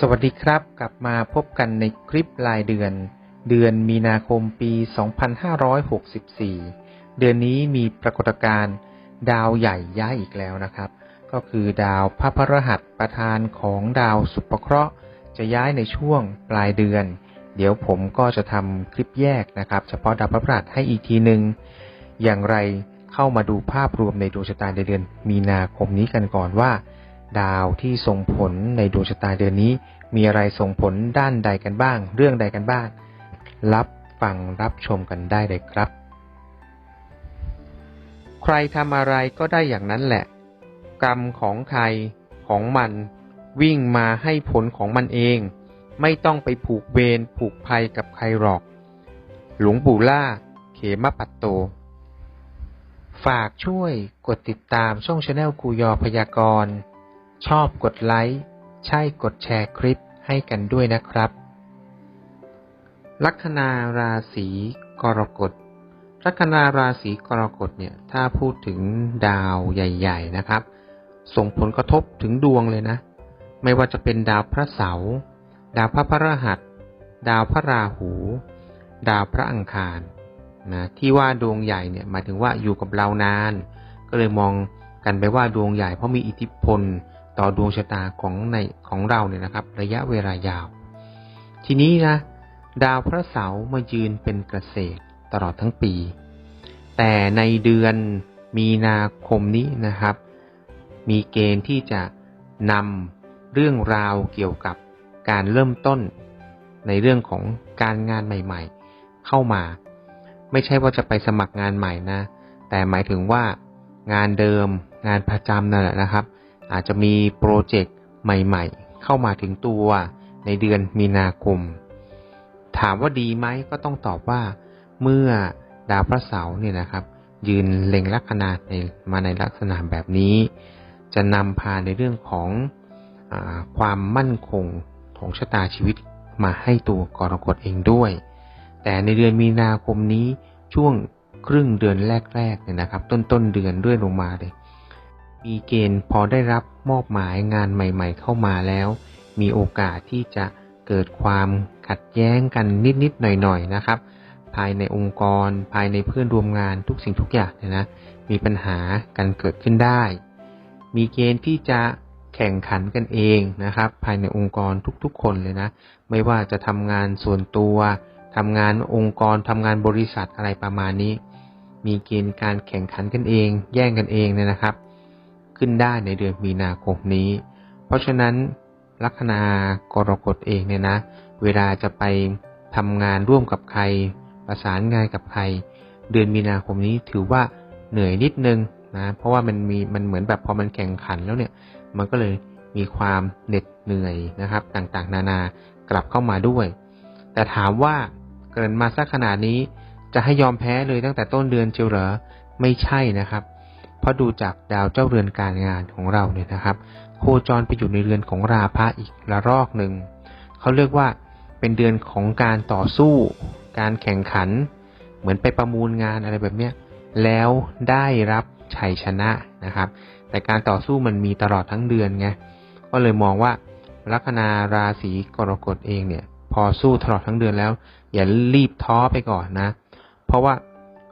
สวัสดีครับ กลับมาพบกันในคลิปรายเดือน เดือนมีนาคมปี 2564 เดือนนี้มีปรากฏการณ์ดาวใหญ่ย้ายอีกแล้วนะครับ ก็คือดาวพระพฤหัสประธานของดาวสุภเคราะห์จะย้ายในช่วงปลายเดือน เดี๋ยวผมก็จะทำคลิปแยกนะครับ เฉพาะดาวพระพฤหัสให้อีกทีหนึ่งอย่างไรเข้ามาดูภาพรวมในดวงชะตาในเดือนมีนาคมนี้กันก่อนว่า ดาวที่ส่งผลในดวงชะตาเดือนนี้ มีอะไรส่งผลด้านใดกันบ้าง เรื่องใดกันบ้าง รับฟังรับชมกันได้เลยครับ ใครทำอะไรก็ได้อย่างนั้นแหละ กรรมของใครของมัน วิ่งมาให้ผลของมันเอง ไม่ต้องไปผูกเวรผูกภัยกับใครหรอก หลวงปู่ล่า เขมปัตโตฝากช่วยกดติดตามช่องชาแนลครูยอพยากรณ์ ชอบกดไลค์ ใช่กดแชร์คลิปให้กันด้วยนะครับ ลัคนาราศีกรกฎ ลัคนาราศีกรกฎเนี่ยถ้าพูดถึงดาวใหญ่ ๆ นะครับ ส่งผลกระทบถึงดวงเลยนะ ไม่ว่าจะเป็นดาวพระเสาร์ดาวพระพฤหัส ดาวพระราหู ดาวพระอังคารนะที่ว่าดวงใหญ่เนี่ยหมายถึงว่าอยู่กับเรานาน ก็เลยมองกันไปว่าดวงใหญ่เพราะมีอิทธิพล ต่อดวงชะตาของในของเราเนี่ยนะครับ ระยะเวลายาว ทีนี้นะ ดาวพระเสาร์มายืนเป็นเกษตรตลอดทั้งปี แต่ในเดือนมีนาคมนี้นะครับ มีเกณฑ์ที่จะนำเรื่องราวเกี่ยวกับการเริ่มต้นในเรื่องของการงานใหม่ ๆ เข้ามา ไม่ใช่ว่าจะไปสมัครงานใหม่นะ แต่หมายถึงว่างานเดิม งานประจำนั่นแหละนะครับ อาจจะมีโปรเจกต์ใหม่ๆ เข้ามาถึงตัวในเดือนมีนาคม ถามว่าดีไหมก็ต้องตอบว่า เมื่อดาวพระเสาร์เนี่ยนะครับ ยืนเล็งลัคนาในมาในลักษณะแบบนี้ จะนำพาในเรื่องของอความมั่นคงของชะตาชีวิตมาให้ตัวกรกฎเองด้วย แต่ในเดือนมีนาคมนี้ช่วงครึ่งเดือนแรกๆเนี่ยนะครับ ต้นต้นเดือนเรื่อยลงมาเลย มีเกณฑ์พอได้รับมอบหมายงานใหม่ ๆ เข้ามาแล้ว มีโอกาสที่จะเกิดความขัดแย้งกันนิดๆหน่อยๆนะครับ ภายในองค์กร ภายในเพื่อนร่วมงานทุกสิ่งทุกอย่างเนี่ยนะมีปัญหากันเกิดขึ้นได้ มีเกณฑ์ที่จะแข่งขันกันเองนะครับ ภายในองค์กรทุกๆ คนเลยนะ ไม่ว่าจะทำงานส่วนตัวทำงานองค์กรทำงานบริษัทอะไรประมาณนี้ มีเกณฑ์การแข่งขันกันเอง แย่งกันเองเนี่ยนะครับ ขึ้นได้ในเดือนมีนาคมนี้ เพราะฉะนั้นลัคนากรกฎเองเนี่ยนะ เวลาจะไปทำงานร่วมกับใคร ประสานงานกับใคร เดือนมีนาคมนี้ถือว่าเหนื่อยนิดนึงนะ เพราะว่ามันมีมันเหมือนแบบพอมันแข่งขันแล้วเนี่ย มันก็เลยมีความเหน็ดเหนื่อยนะครับ ต่างๆ นานากลับเข้ามาด้วย แต่ถามว่าเกินมาสักขนาดนี้จะให้ยอมแพ้เลยตั้งแต่ต้นเดือนเชียวเหรอไม่ใช่นะครับ เพราะดูจากดาวเจ้าเรือนการงานของเราเนี่ยนะครับ โคจรไปอยู่ในเรือนของราพะอีกระรอกหนึ่งเขาเรียกว่าเป็นเดือนของการต่อสู้ การแข่งขัน เหมือนไปประมูลงานอะไรแบบเนี้ยแล้วได้รับชัยชนะนะครับ แต่การต่อสู้มันมีตลอดทั้งเดือนไงก็เลยมองว่าลัคนาราศีกรกฎเองเนี่ย พอสู้ตลอดทั้งเดือนแล้ว อย่ารีบท้อไปก่อนนะ เพราะว่า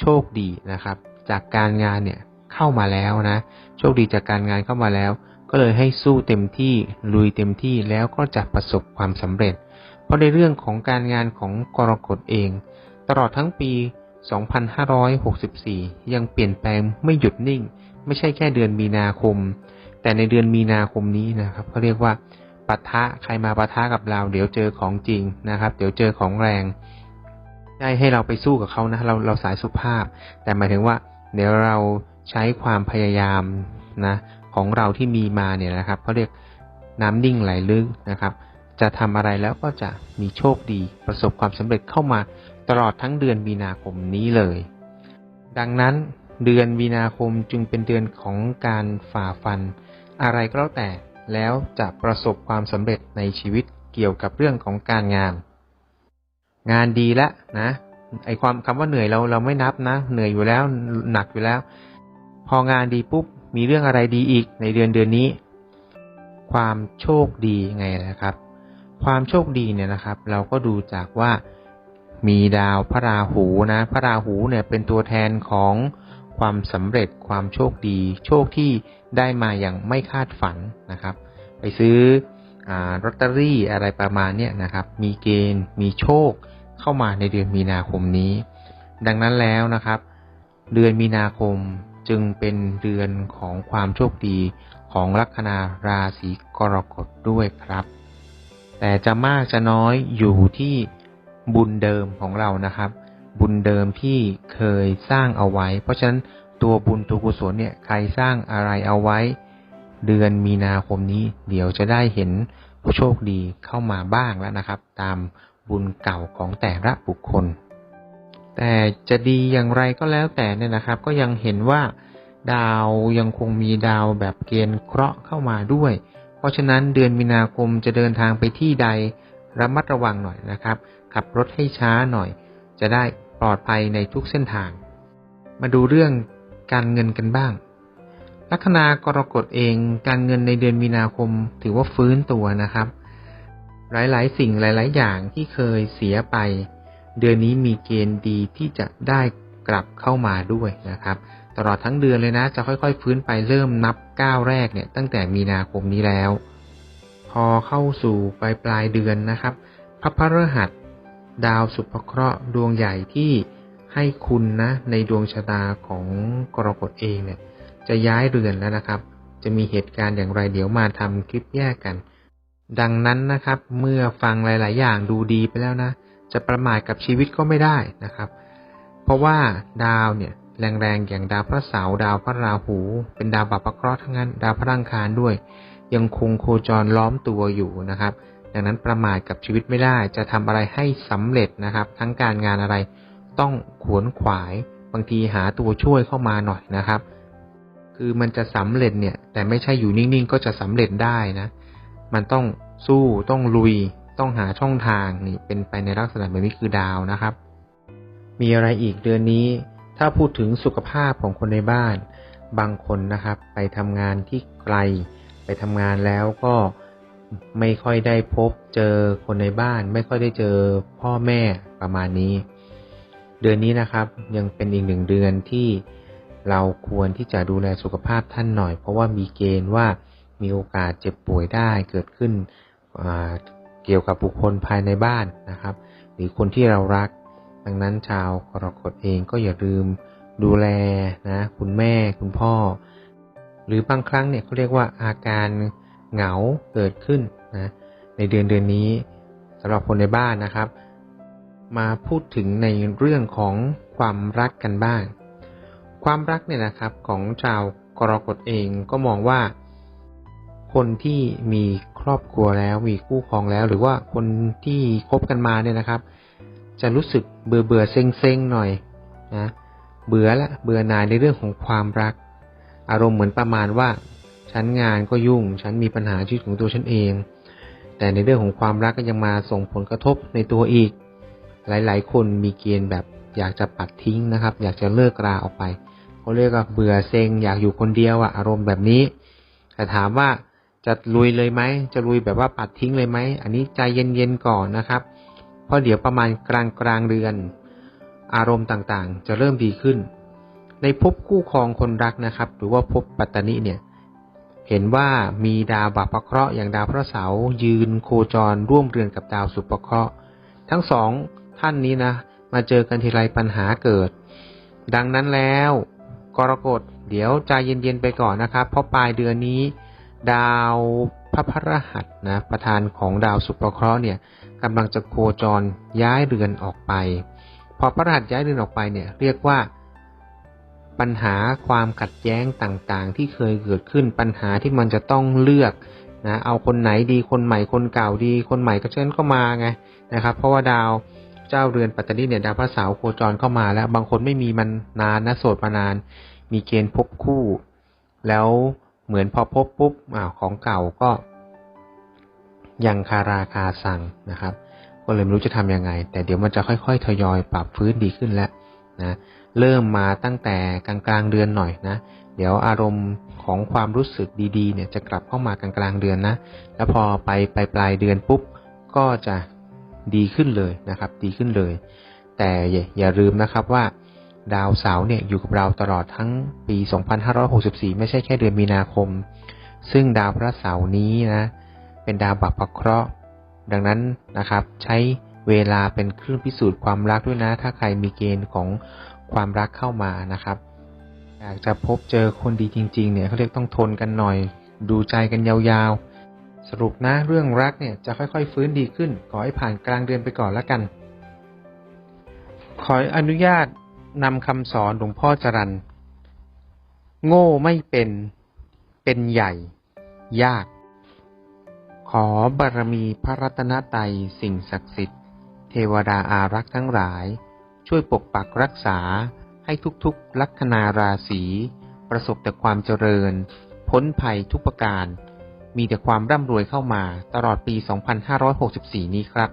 โชคดีนะครับ จากการงานเนี่ย เข้ามาแล้วนะ โชคดีจากการงานเข้ามาแล้ว ก็เลยให้สู้เต็มที่ลุยเต็มที่แล้วก็จะประสบความสำเร็จ เพราะในเรื่องของการงานของกรกฎเอง ตลอดทั้งปี 2564 ยังเปลี่ยนแปลงไม่หยุดนิ่ง ไม่ใช่แค่เดือนมีนาคม แต่ในเดือนมีนาคมนี้นะครับเขาเรียกว่าปะทะใครมาปะทะกับเรา เดี๋ยวเจอของจริงนะครับ เดี๋ยวเจอของแรงได้ให้เราไปสู้กับเขานะเราเราสายสุภาพ แต่หมายถึงว่า เดี๋ยวเรา ใช้ความพยายามนะของเราที่มีมาเนี่ยนะครับเขาเรียกน้ำนิ่งไหลลึกนะครับ จะทำอะไรแล้วก็จะมีโชคดีประสบความสำเร็จเข้ามาตลอดทั้งเดือนมีนาคมนี้เลย ดังนั้นเดือนมีนาคมจึงเป็นเดือนของการฝ่าฟัน อะไรก็แล้วแต่แล้วจะประสบความสำเร็จในชีวิตเกี่ยวกับเรื่องของการงาน งานดีล้วนะไอความคำว่าเหนื่อยเราเราไม่นับนะ เหนื่อยอยู่แล้วหนักอยู่แล้ว พองานดีปุ๊บมีเรื่องอะไรดีอีกในเดือนเดือนนี้ ความโชคดีไงนะครับ ความโชคดีเนี่ยนะครับ เราก็ดูจากว่ามีดาวพระราหูนะ พระราหูเนี่ยเป็นตัวแทนของความสำเร็จความโชคดี โชคที่ได้มาอย่างไม่คาดฝันนะครับ ไปซื้อลอตเตอรี่อะไรประมาณเนี้ยนะครับ มีเกณฑ์ มีโชคเข้ามาในเดือนมีนาคมนี้ ดังนั้นแล้วนะครับ เดือนมีนาคม จึงเป็นเดือนของความโชคดีของลัคนาราศีกรกฎด้วยครับ แต่จะมากจะน้อยอยู่ที่บุญเดิมของเรานะครับ บุญเดิมที่เคยสร้างเอาไว้ เพราะฉะนั้นตัวบุญตัวกุศลเนี่ยใครสร้างอะไรเอาไว้ เดือนมีนาคมนี้เดี๋ยวจะได้เห็นผู้โชคดีเข้ามาบ้างแล้วนะครับ ตามบุญเก่าของแต่ละบุคคล แต่จะดีอย่างไรก็แล้วแต่เนี่ยนะครับ ก็ยังเห็นว่าดาวยังคงมีดาวแบบเกณฑ์เคราะห์เข้ามาด้วย เพราะฉะนั้นเดือนมีนาคมจะเดินทางไปที่ใดระมัดระวังหน่อยนะครับ ขับรถให้ช้าหน่อย จะได้ปลอดภัยในทุกเส้นทาง มาดูเรื่องการเงินกันบ้าง ลัคนากรกฎเองการเงินในเดือนมีนาคมถือว่าฟื้นตัวนะครับ หลายๆ สิ่งหลาย ๆ อย่างที่เคยเสียไป เดือนนี้มีเกณฑ์ดีที่จะได้กลับเข้ามาด้วยนะครับ ตลอดทั้งเดือนเลยนะ จะค่อยๆ ฟื้นไปเริ่มนับก้าวแรกเนี่ยตั้งแต่มีนาคมนี้แล้ว พอเข้าสู่ปลายปลายเดือนนะครับพระพฤหัส ดาวสุภเคราะห์ดวงใหญ่ที่ให้คุณนะในดวงชะตาของกรกฎเองเนี่ย จะย้ายเรือนแล้วนะครับ จะมีเหตุการณ์อย่างไรเดี๋ยวมาทำคลิปแยกกัน ดังนั้นนะครับ เมื่อฟังหลาย ๆ อย่างดูดีไปแล้วนะ จะประมาทกับชีวิตก็ไม่ได้นะครับ เพราะว่าดาวเนี่ยแรงๆอย่างดาวพระเสาร์ดาวพระราหู เป็นดาวบัพเคราะห์ทั้งนั้น ดาวพระรังคารด้วย ยังคงโคจรล้อมตัวอยู่นะครับ ดังนั้นประมาทกับชีวิตไม่ได้ จะทำอะไรให้สำเร็จนะครับ ทั้งการงานอะไรต้องขวนขวาย บางทีหาตัวช่วยเข้ามาหน่อยนะครับ คือมันจะสำเร็จเนี่ย แต่ไม่ใช่อยู่นิ่งๆ ก็จะสำเร็จได้นะ มันต้องสู้ต้องลุย ต้องหาช่องทางนี่เป็นไปในลักษณะแบบนี้คือดาวนะครับ มีอะไรอีกเดือนนี้ ถ้าพูดถึงสุขภาพของคนในบ้าน บางคนนะครับ ไปทำงานที่ไกล ไปทำงานแล้วก็ไม่ค่อยได้พบเจอคนในบ้าน ไม่ค่อยได้เจอพ่อแม่ประมาณนี้ เดือนนี้นะครับยังเป็นอีกหนึ่งเดือนที่เราควรที่จะดูแลสุขภาพท่านหน่อย เพราะว่ามีเกณฑ์ว่ามีโอกาสเจ็บป่วยได้เกิดขึ้น เกี่ยวกับบุคคลภายในบ้านนะครับ หรือคนที่เรารัก ดังนั้นชาวกรกฎเองก็อย่าลืมดูแลนะคุณแม่คุณพ่อ หรือบางครั้งเนี่ยเขาเรียกว่าอาการเหงาเกิดขึ้นนะในเดือนเดือนนี้สำหรับคนในบ้านนะครับ มาพูดถึงในเรื่องของความรักกันบ้าง ความรักเนี่ยนะครับของชาวกรกฎเองก็มองว่า คนที่มีครอบครัวแล้วมีคู่ครองแล้ว หรือว่าคนที่คบกันมาเนี่ยนะครับ จะรู้สึกเบื่อเบื่อเซ็งเซ็งหน่อยนะเบื่อละเบื่อหน่ายในเรื่องของความรัก อารมณ์เหมือนประมาณว่าฉันงานก็ยุ่ง ฉันมีปัญหาชีวิตของตัวฉันเอง แต่ในเรื่องของความรักก็ยังมาส่งผลกระทบในตัวอีก หลาย ๆ คนมีเกณฑ์แบบอยากจะปัดทิ้งนะครับ อยากจะเลิกราออกไปเขาเรียกว่าเบื่อเซ็งอยากอยู่คนเดียวอะอารมณ์แบบนี้แต่ถามว่า จะลุยเลยไหมจะลุยแบบว่าปัดทิ้งเลยไหมอันนี้ใจเย็นๆก่อนนะครับ เพราะเดี๋ยวประมาณกลางกลางเดือน อารมณ์ต่างๆ จะเริ่มดีขึ้น ในภพคู่ครองคนรักนะครับ หรือว่าภพปัตตนิเนี่ยเห็นว่ามีดาวบัพเคราะห์อย่างดาวพระเสาร์ยืนโคจรร่วมเรือนกับดาวสุภเคราะห์ทั้งสองท่านนี้นะ มาเจอกันทีไรปัญหาเกิด ดังนั้นแล้วกรกฎเดี๋ยวใจเย็นๆไปก่อนนะครับ เพราะปลายเดือนนี้ ดาวพระพรหัสนะประธานของดาวสุภเคราะห์เนี่ยกำลังจะโคจรย้ายเรือนออกไป พอพระรหัสย้ายเรือนออกไปเนี่ยเรียกว่าปัญหาความขัดแย้งต่างๆ ที่เคยเกิดขึ้นปัญหาที่มันจะต้องเลือกนะเอาคนไหนดีคนใหม่คนเก่าดี คนใหม่ก็เชิญเข้ามาไงนะครับ เพราะว่าดาวเจ้าเรือนปัตตานีเนี่ยดาวพระเสาร์โคจรเข้ามาแล้ว บางคนไม่มีมันนานนะโสดมานาน มีเกณฑ์พบคู่ แล้ว เหมือนพอพบปุ๊บอ่าของเก่าก็ ยังคาราคาสั่งนะครับ ก็เลยไม่รู้จะทำยังไง แต่เดี๋ยวมันจะค่อยๆ ทยอยปรับฟื้นดีขึ้นแล้วนะเริ่มมาตั้งแต่กลางกลางเดือนหน่อยนะ เดี๋ยวอารมณ์ของความรู้สึกดีๆเนี่ยจะกลับเข้ามากลางกลางเดือนนะ แล้วพอไปปลายปลายเดือนปุ๊บก็จะดีขึ้นเลยนะครับ ดีขึ้นเลย แต่อย่าลืมนะครับว่า ดาวเสาร์เนี่ยอยู่กับเราตลอดทั้งปี 2564 ไม่ใช่แค่เดือนมีนาคม ซึ่งดาวพระเสาร์นี้นะ เป็นดาวบัพเคราะห์ ดังนั้นนะครับ ใช้เวลาเป็นเครื่องพิสูจน์ความรักด้วยนะ ถ้าใครมีเกณฑ์ของความรักเข้ามานะครับ อยากจะพบเจอคนดีจริง ๆ เนี่ยเขาเรียกต้องทนกันหน่อย ดูใจกันยาวๆ สรุปนะเรื่องรักเนี่ยจะค่อยๆ ฟื้นดีขึ้น ขอให้ผ่านกลางเดือนไปก่อนแล้วกัน ขออนุญาต นำคำสอนหลวงพ่อจรันโง่ไม่เป็น เป็นใหญ่ ยาก ขอบารมีพระรัตนตรัยสิ่งศักดิ์สิทธิ์ เทวดาอารักษ์ทั้งหลาย ช่วยปกปักรักษาให้ทุกๆลัคนาราศีประสบแต่ความเจริญ พ้นภัยทุกประการ มีแต่ความร่ำรวยเข้ามาตลอดปี 2564 นี้ครับ